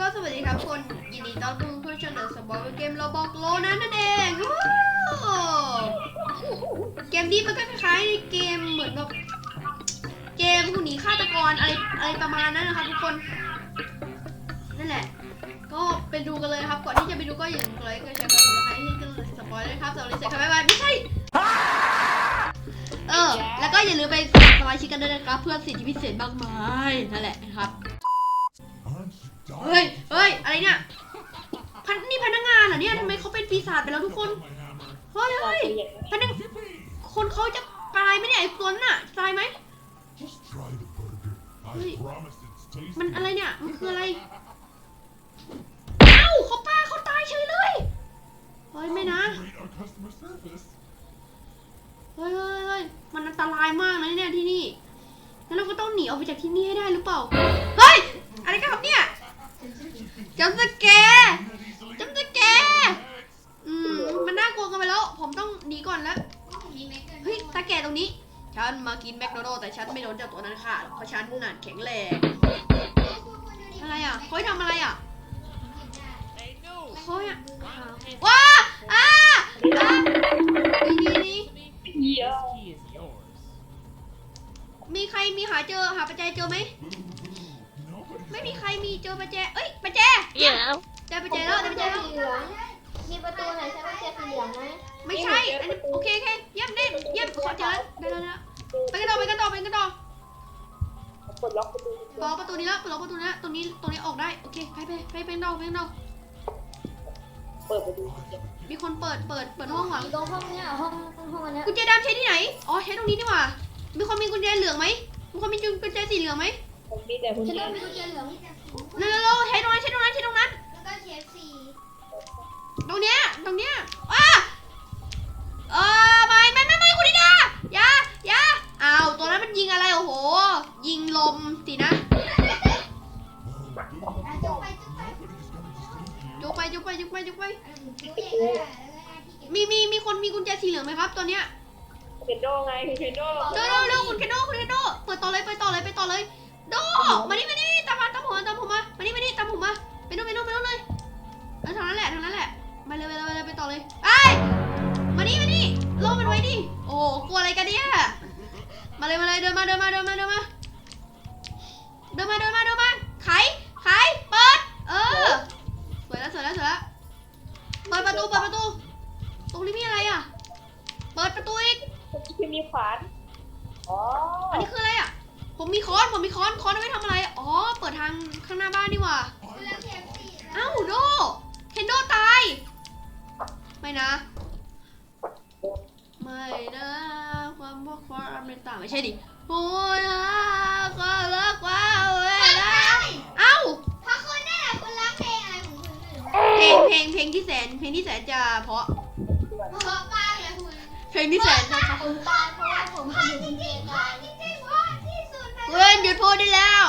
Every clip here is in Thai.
ก็สวัสดีครับคนยินดีต้อนรับผู้ชมสู่สปอร์ตเกมเราบอกโลนั้นนั่นเองเกมนี้มันก็คล้ายๆเกมเหมือนแบบเกมหุ่นหนีฆาตกรอะไรอะไรประมาณนั้นนะครับทุกคนนั่นแหละ ก็ไปดูกันเลยครับก่อนที่จะไปดูก็อย่าลืมกดไลค์กดแชร์กดติดตามให้กันเลยสปอยเลยครับสวัสดีเสร็จครับบ๊ายบายไม่ใช่เออแล้วก็อย่าลืมไปสมาชิกกันด้วยนะครับเพื่อสิทธิพิเศษมากมายนั่นแหละนะครับ อะไรเนี่ยพันนี่พนักงานเหรอเนี่ยทำไมเขาเป็นปีศาจไปแล้วทุกคน เฮ้ยเฮ้ยพนักคนเขาจะตายไหมเนี่ยไอ้ตัวนั้นน่ะตายไหมมันอะไรเนี่ย มันคืออะไร เอ้าเขาป้าเขาตายเฉยเลย เฮ้ยไม่นะ เฮ้ยเฮ้ยเฮ้ยมันอันตรายมากนะเนี่ยที่นี่ งั้นเราก็ต้องหนีออกไปจากที่นี่ให้ได้หรือเปล่า เฮ้ย อะไรกันครับเนี่ย จำสแกร์จำสแกร์อืมมันน่ากลัวกันไปแล้ว ผมต้องหนีก่อนแล้วเฮ้ยตาแก่ตรงนี้ ฉันมากินแมคโดนัลด์แต่ฉันไม่โดนเจ้าตัวนั้นค่ะ เพราะฉันน่ะแข็งแรงอะไรอะเฮ้ยทำอะไรอะเขาอะว้าอ่าอ่านี่นี่นี่มีใครมีหาเจอหาประแจเจอไหม Nobody's ไม่มีใครมีเจอประแจ เอ้ยประแจ Yeah. เจอประแจแล้วเจอประแจแล้วสีเหลืองมีประตูไหนใช้ประแจสีเหลืองไหมไม่ใช่ อันนี้โอเคโอเคเยี่ยมเด่นเยี่ยมขอเจอแล้วได้แล้วได้แล้วไปกันต่อไปกันต่อไปกันต่อปลดล็อกประตูปอประตูนี้แล้วปลดประตูนี้แล้วตรงนี้ตรงนี้ออกได้ โอเค ไปไปไปไปกันต่อไปกันต่อเปิดประตูมีคนเปิดเปิดเปิดห้องว่ะอยู่ตรงห้องเนี้ยห้องห้องอันเนี้ยกุญแจดำใช้ที่ไหน อ๋อใช้ตรงนี้ดีกว่า มีคนมีกุญแจเหลืองไหมมีคนมีกุญแจสีเหลืองไหม ผมมีแต่คุณฉันแจเริ่มมีกุญแจเหลืองเร็วๆๆใช้ตรงนั้นใช้ตรงนั้นใช้ตรงนั้น แล้วก็เคฟซีตรงเนี้ย ตรงเนี้ยอ้าเออไม่ไม่ไม่ไม่คุณดิดาอย่าอย่าอ้าวตัวนั้นมันยิงอะไรโอ้โห ยิงลมสินะจบไปจบไปจุกไปจุกไปจุกไปจุกไปจุกเองก็ได้แล้วก็ที่เก็บมีมีมีคนมีกุญแจสีเหลืองไหมครับ ตอนเนี้ยเคนโดไงคือเคนโดเร็วเร็วเร็วคุณเคนโดคุณเคนโดเปิดต่อเลยไปต่อเลยไปต่อเลย โดมานี่มานี่ตามมาตามผมมาตามผมมามานี่มานี่ตามผมมาไปนู่นไปนู่นไปนู่นเลยเออทางนั้นแหละทางนั้นแหละไปเลยไปเลยไปเลยไปต่อเลยไอมานี่มานี่โลมันไว้ดิโอ้กลัวอะไรกันเนี่ยมาเลยมาเลยเดินมาเดินมาเดินมาเดินมาเดินมาเดินมาเดินมาไขไขเปิดเออสวยแล้วสวยแล้วสวยแล้วเปิดประตูเปิดประตู ตรงนี้มีอะไรอะ เปิดประตูอีกมีขวานอ๋ออันนี้คืออะไรอะ ผมมีค้อนผมมีค้อนค้อนเอาไว้ทำอะไร อ๋อ เปิดทางข้างหน้าบ้านนี่หว่าแล้วเคฟซีเอ้าโดเคนโดตาย ไม่นะ ไม่นะ ความพกความเป็นต่างไม่ใช่ดิโอ้ยฮะก็เลิกว่าเวลาเอ้าพอคุณได้คุณร้องเพลงอะไรของคุณไม่รู้เพลงเพลงเพลงที่แสนเพลงที่แสนจะเพราะเพราะมากเลยคุณเพลงที่แสนจะเพราะผมตายเพราะว่าผมเป็นจริงๆว่าจริงๆว่าที่สุด เว้ยหยุดพูดได้แล้ว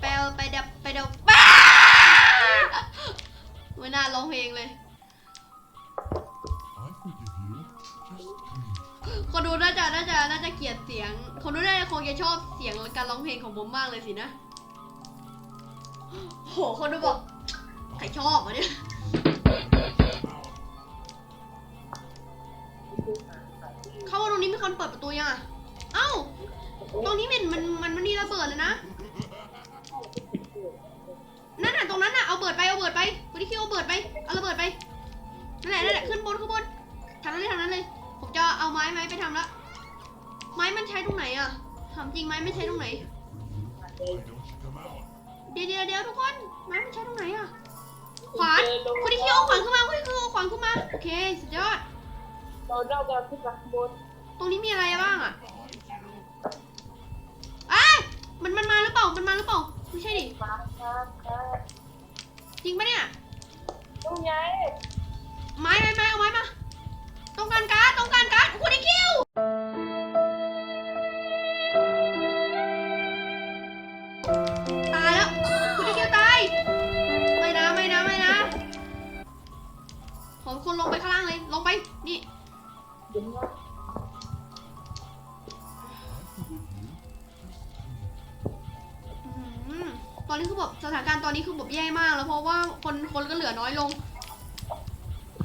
แปลไปดับไปดับป้าไม่น่าร้องเพลงเลย คนดูน่าจะน่าจะน่าจะเกลียดเสียง คนดูน่าจะคงจะชอบเสียงการร้องเพลงของผมมากเลยสินะ โห คนดูบอกใครชอบวะเนี่ยเข้ามาตรงนี้มีคนเปิดประตูยังอะ ตรงนี้มันมันมันมันมีระเบิดเลยนะ นั่นน่ะตรงนั้นน่ะเอาเบิดไปเอาเบิดไปวันนี้คิวเอาเบิดไปเอาระเบิดไปนั่นแหละนั่นแหละขึ้นบนขึ้นบนทางนั้นเลยทางนั้นเลย ผมจะเอาไม้ไม้ไปทำละไม้มันใช้ตรงไหนอะถามจริงไม้ไม่ใช้ตรงไหน why don't you come out? เดี๋ยวเดี๋ยวเดี๋ยวทุกคนไม้มันใช้ตรงไหนอะขวานคุณที่คิวเอาขวานขึ้นมาคุณที่คิวเอาขวานขึ้นมาโอเคสุดยอดเราเดากันขึ้นมาข้างบน ตรงนี้มีอะไรบ้างอะอ้าย มันมันมาหรือเปล่า มันมาหรือเปล่า ไม่ใช่ดิ มาครับครับจริงปะเนี่ยนู่นไง ไม้ไม้ไม้เอาไม้มา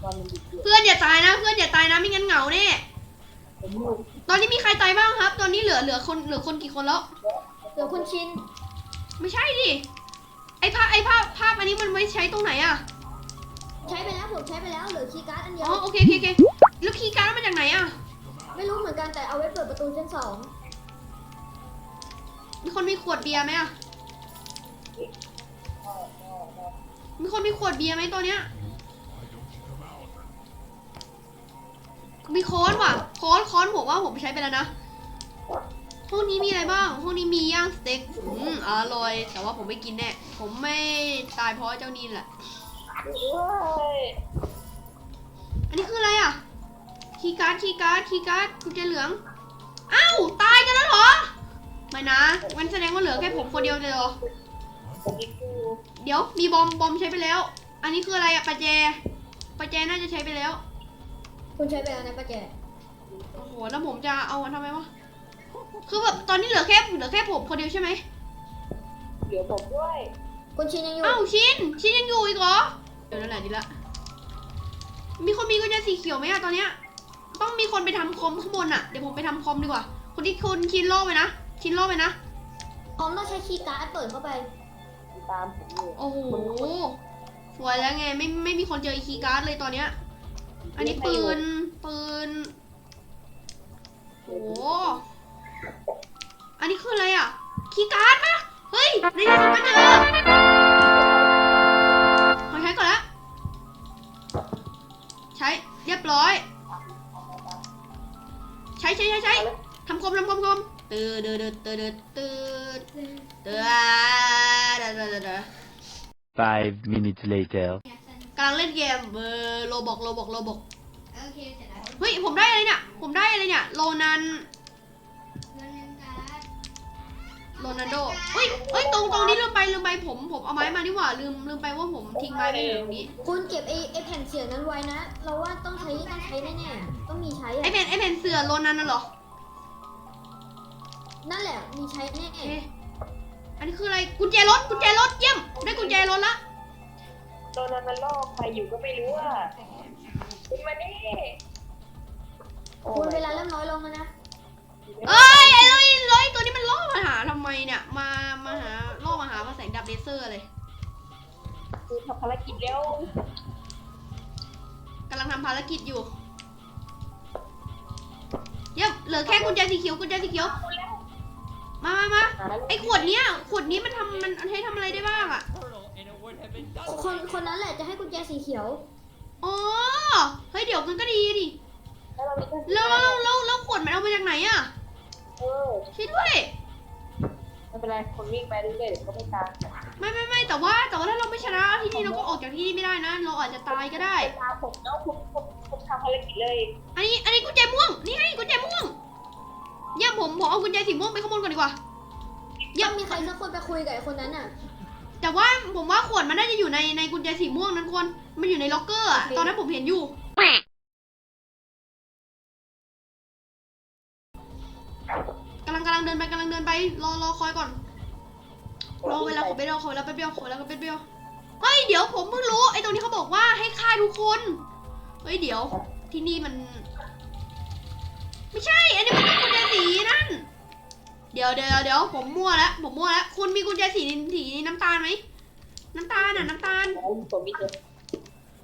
ตอนมันดิบอยู่เพื่อนอย่าตายนะ เพื่อนอย่าตายนะไม่งั้นเหงาแน่ผมอยู่ตอนนี้มีใครตายบ้างครับ ตอนนี้เหลือเหลือคนเหลือคนกี่คนแล้ว เดี๋ยวคุณชินไม่ใช่ดิไอภาพไอภาพภาพอันนี้มันไว้ใช้ตรงไหนอะใช้ไปแล้วผมใช้ไปแล้วเหลือคีย์การ์ดอันเดียอ๋ว อโอเคโอเคโอเคแล้วคีย์การ์ดมาจากไหนอะไม่รู้เหมือนกันแต่เอาไว้เปิดประตูชั้นสองมีคนมีขวดเบียร์ไหมอะมีคนมีขวดเบียร์ไหมตัวเนี้ย มีค้อนว่ะค้อนค้อนผมว่าผมใช้ไปแล้วนะห้องนี้มีอะไรบ้างห้องนี้มีย่างสเต็กอืมอร่อย แต่ว่าผมไม่กินแน่ผมไม่ตายเพราะเจ้านี่แหละอันนี้คืออะไรอะคีการ์ดคีการ์ดคีการ์ดกุญแจเหลืองอ้าวตายกันแล้วเหรอไม่นะมันแสดงว่าเหลือแค่ผมคนเดียวเลยเหรอเดี๋ยวมีบอมบอมใช้ไปแล้ว อันนี้คืออะไรอะปะแจปะแจน่าจะใช้ไปแล้ว คุณใช้ไปแล้วนะป้าแจโอ้โห แล้วผมจะเอาอันทำไมวะ คือแบบตอนนี้เหลือแค่เหลือแค่ผมคนเดียวใช่ไหมเหลือผมด้วย คุณชินยังอยู่อ้าวชิน ชินยังอยู่อีกเหรอ เดี๋ยวนั่นแหละดีละ มีคนมีกุญแจสีเขียวไหมอะตอนเนี้ย ต้องมีคนไปทำคอมข้างบนอะเดี๋ยวผมไปทำคอมดีกว่า คนที่คุณชินล่อไปนะ ชินล่อไปนะ พร้อมต้องใช้คีย์การ์ดเปิดเข้าไป ตามผมอยู่ โอ้โหสวยแล้วไงไม่ไม่มีคนเจออีคีย์การ์ดเลยตอนเนี้ย อันนี้ปืน ปืนโอ้โห อันนี้คืออะไรอะ คีย์การ์ดปะเฮ้ยในที่สุดก็เจอขอใช้ก่อนละใช้ เรียบร้อย ใช้ใช้ใช้ใช้ทำคมทำคมทำตืดเดือดตืดเดืดตืดตืดเดือดเดือดเดือดเดือด Five minutes later. กำลังเล่นเกมเบอร์โลบอกโลบอกโลบอกโอเคเสร็จแล้วเฮ้ยผมได้อะไรเนี่ย ผมได้อะไรเนี่ยโลนันเงินเงินการ์ดโรนัลโดเฮ้ยเฮ้ยตรงตรงนี้ลืมไปลืมไปผมผมเอาไม้มานี่หว่าลืมลืมไปว่าผมทิ้งไม้ไว้อยู่ตรงนี้คุณเก็บไอ้ไอ้แผ่นเสียงนั้นไว้นะ เราว่าต้องใช้ต้องใช้แน่ๆต้องมีใช้ไออะเพนไอเพนเสือโลนันน่ะเหรอนั่นแหละมีใช้แน่โอเคอันนี้คืออะไรกุญแจรถกุญแจรถเยี่ยมได้กุญแจรถละ ตอนนั้นมันล่อใครอยู่ก็ไม่รู้อะคุณมานี่โอ้คุณยเวลาเริ่มน้อยลงแล้วนะเอ้ยไอ้เลยเลยตัวนี้มันล่อมาหาทำไมเนี่ย มา มาหาล่อมาหามาแสงดับเลเซอร์เลยคือทำภารกิจแล้วกำลังทำภารกิจอยู่เยี่ยมเหลือแค่กุญแจสีเขียวกุญแจสีเขียว มามามาหาไอ้ขวดเนี้ยขวดนี้มันทำมันให้ทำอะไรได้บ้างอะ คนคนนั้นแหละจะให้กุญแจสีเขียว อ๋อ เฮ้ยเดี๋ยวมันก็ดีดิ แล้วเรามีเครื่องแล้วแล้วแล้วแล้วขวดมันเอามาจากไหนอะเออช่วยด้วย ไม่เป็นไรคนวิ่งไปเรื่อยๆเดี๋ยวก็ไม่ตามไม่ไม่ไม่แต่ว่าแต่ว่าถ้าเราไม่ชนะที่นี่เราก็ออกจากที่นี่ไม่ได้นะ เราอาจจะตายก็ได้ไปตามผมเนาะคุณคุณคุณทำภารกิจเลยอันนี้อันนี้กุญแจม่วง นี่ไงกุญแจม่วงเยี่ยมผมผมเอากุญแจสีม่วงไปข้างบนก่อนดีกว่า ยังมีใครสักคนไปคุยกับไอ้คนนั้นอะ แต่ว่าผมว่าขวดมันน่าจะอยู่ในในกุญแจสีม่วงนั้นคน มันอยู่ในล็อกเกอร์อะโอเค ตอนนั้นผมเห็นอยู่ กำลังกำลังเดินไปกำลังเดินไป รอรอคอยก่อน รอเวลาขอไปเดียวขอเวลาไปเดียวขอเวลาไปเดียวเฮ้ยเดี๋ยวผมเพิ่งรู้ไอ้ตรงนี้เขาบอกว่าให้ฆ่าทุกคน เฮ้ยเดี๋ยว ที่นี่มัน ไม่ใช่ อันนี้มันกุญแจสีนั่น เดี๋ยวเดี๋ยวเดี๋ยวผมมั่วแล้วผมมั่วแล้วคุณมีกุญแจสีสีน้ำตาลไหมน้ำตาลน่ะน้ำตาลผมมีเจอ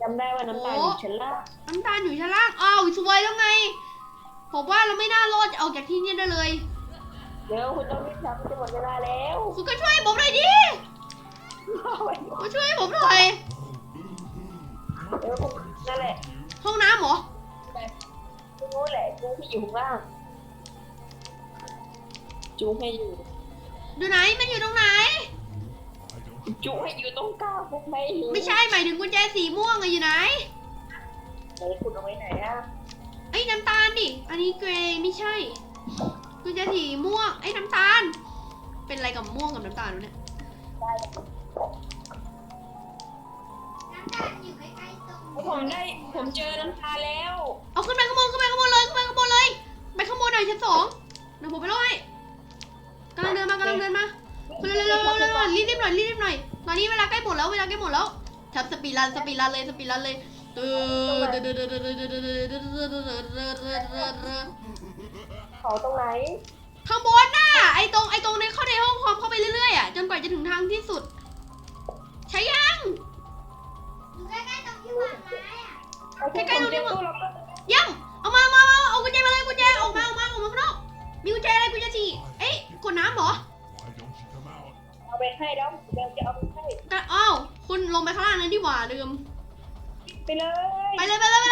จำได้ว่าน้ำตาลอยู่ชั้นล่างน้ำตาลอยู่ชั้นล่างอ้าวสวยแล้วไง ผมว่าเราไม่น่ารอดออกจากที่นี่ได้เลยเดี๋ยวคุณต้องรีบทำจะหมดเวลาแล้วคุณก็ช่วยผมหน่อยดิมาช่วยผมหน่อยเดี๋ยวคุณนั่นแหละห้องน้ำเหรอคุณรู้แหละจูที่อยู่ข้างล่าง จูให้อยู่ ดูไหนมันอยู่ตรงไหน Why don't you จูให้อยู่ตรงกลางพวกไม่รู้ไม่ใช่หมายถึงกุญแจสีม่วงอะอยู่ไหนไหนคุณเอาไว้ไหนอะไอ้น้ำตาลดิอันนี้เกรย์ไม่ใช่กุญแจสีม่วงไอ้น้ำตาล เป็นอะไรกับม่วงกับน้ำตาลวะเนี่ยได้น้ำตาลอยู่ใกล้ๆตรงผมได้ผมเจอน้ำตาแล้ว เอาขึ้นไปข้างบนขึ้นไปข้างบนเลยขึ้นไปข้างบนเลย ไปข้างบนหน่อยชั้นสองเดี๋ยวผมไปรอให้ กำลังเดินมากำลังเดินมาเร็วเร็วเร็วเร็วเร็วรีบรีบหน่อยรีบรีบหน่อยตอนนี้เวลาใกล้หมดแล้วเวลาใกล้หมดแล้วทับสปีดรันสปีดรันเลยสปีดรันเลยตื่นเขาตรงไหนข้างบนน่ะไอ้ตรงไอ้ตรงในเข้าในห้องความเข้าไปเรื่อยๆอะจนกว่าจะถึงทางที่สุด ใช้ยังใกล้ๆตรงที่วางไม้อะใกล้ๆตรงที่วางแล้วก็ยังเอามามามาเอากุญแจมาเลยกุญแจออกมาออกมาออกมาข้างนอกมีกุญแจอะไรกุญแจสี่เอ้ย กดน้ำเหรอ Why don't you come out? เอาไปให้แล้วเดี๋ยวจะเอาไปให้ ก็อ้าวคุณลงไปข้างล่างนั้นดีกว่าลืม ไปเลย ไปเลยไปเลย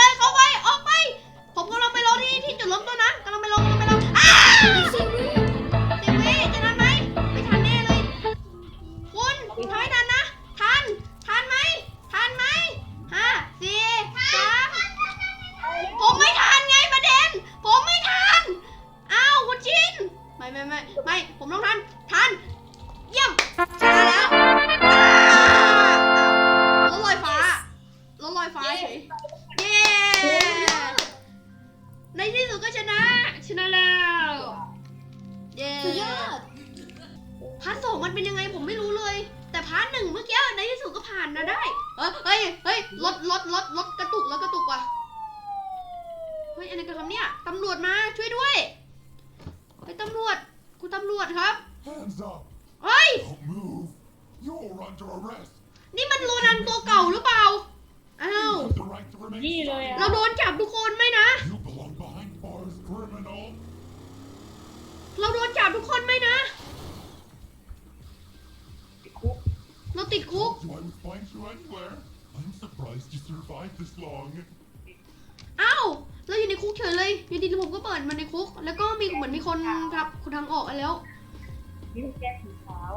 นี่มันโรนันตัวเก่าหรือเปล่า อ้าว You have the right to remain นี่เลยอะเราโดนจับทุกคนไหมนะ You belong behind bars, criminal! เราโดนจับทุกคนไหมนะ เราติดคุก Do I would find you anywhere? I'm surprised you survived this long. อ้าว เราอยู่ในคุกเฉยเลยอยู่ดีๆผมก็เปิดมาในคุก แล้วก็มีเหมือนมีคนครับคุณทางออกกันแล้ว นี่แกสีขาว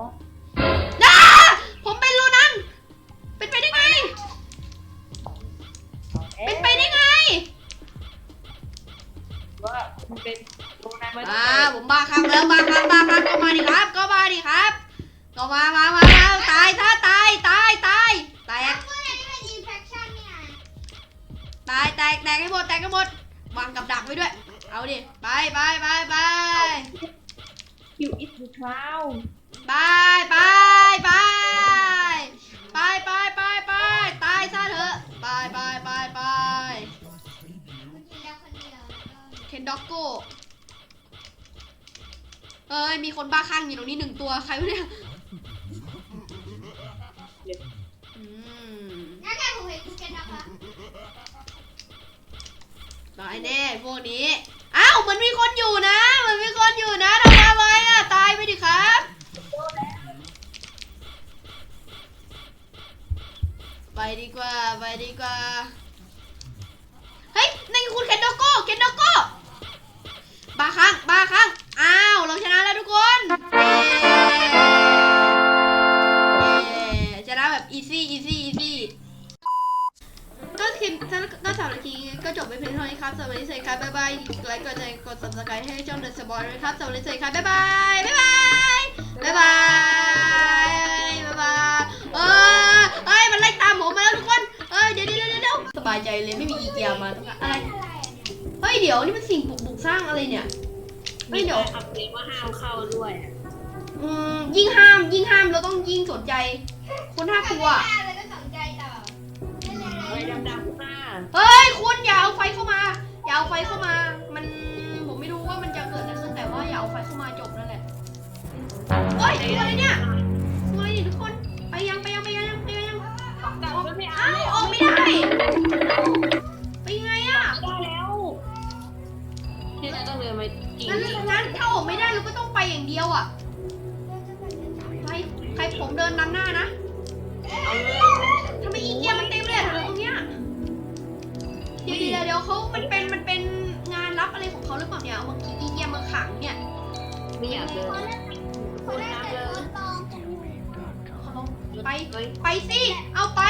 เป็นโรงแรมมาอ่าผมบ้าครั้งแล้วบ้าครั้งบ้าครั้งก็มาดิครับ ก็มาดิครับก็มามามามาตายถ้าตายตายตายแตกตายแตกแตกให้หมดแตกให้หมดวางกับดักไว้ด้วย เอาดิไปไปไปไปคิวอิสทูทราวไปไเคนด็อกโก้เอ้ย มีคนบ้าคลั่งอยู่ตรงนี้หนึ่งตัว ใครวะเนี่ยอืมตายแน่พวกนี้ อ้าวเหมือนมีคนอยู่นะเหมือนมีคนอยู่นะทำอะไรอะ ตายไปดิครับไปดีกว่า ไปดีกว่า เฮ้ยนั่นคุณเคนโดโก้เคนโดโก้ บาครั้งบาครั้งอ้าว เราชนะแล้วทุกคนเย้เย้ชนะแบบ easy easy easy ก็คลิปก็สามนาทีก็จบไปเพียงเท่านี้ครับสวันนี้สดีครับ บ๊ายบายกดไลค์กดแชร์กด subscribe ให้ช่อง The Sport ด้วยครับสวันนี้สดีครับ บ๊ายบาย บ๊ายบาย บ๊ายบาย บ๊ายบายเออเอ้ย มันไล่ตามผมมาแล้วทุกคน เอ้ย เดี๋ยวเดี๋ยวเดี๋ยวเดี๋ยวสบายใจเลยไม่มีอีเกียมาอะไร เฮ้ยเดี๋ยวนี่มันสิ่งปลุกบุกสร้างอะไรเนี่ย เฮ้ยเดี๋ยว อัพเดตว่าห้ามเข้าด้วยอะอืมยิ่งห้ามยิ่งห้ามเราต้องยิ่งสนใจ คนน่ากลัวเฮ้ยดำๆข้างหน้าเฮ้ยคุณอย่าเอาไฟเข้ามา อย่าเอาไฟเข้ามา มันผมไม่รู้ว่ามันจะเกิดอะไรขึ้นแต่ว่าอย่าเอาไฟเข้ามาจบนั่นแหละเฮ้ยตัวอะไรเนี่ย องไปอย่างเดียวอะไปใครผมเดินนำหน้านะเอาเลยทำไมอีเกียมันเต็มเลยอะแถวตรงเนี้ยเดี๋ยวเดี๋ยวเดี๋ยวเขามันเป็นมันเป็นงานรับอะไรของเขาหรือเปล่าเนี่ยเอาบางทีอีเกียมาขังเนี่ยไม่อยากเดินคนนับเลยไปไปสิเอาไป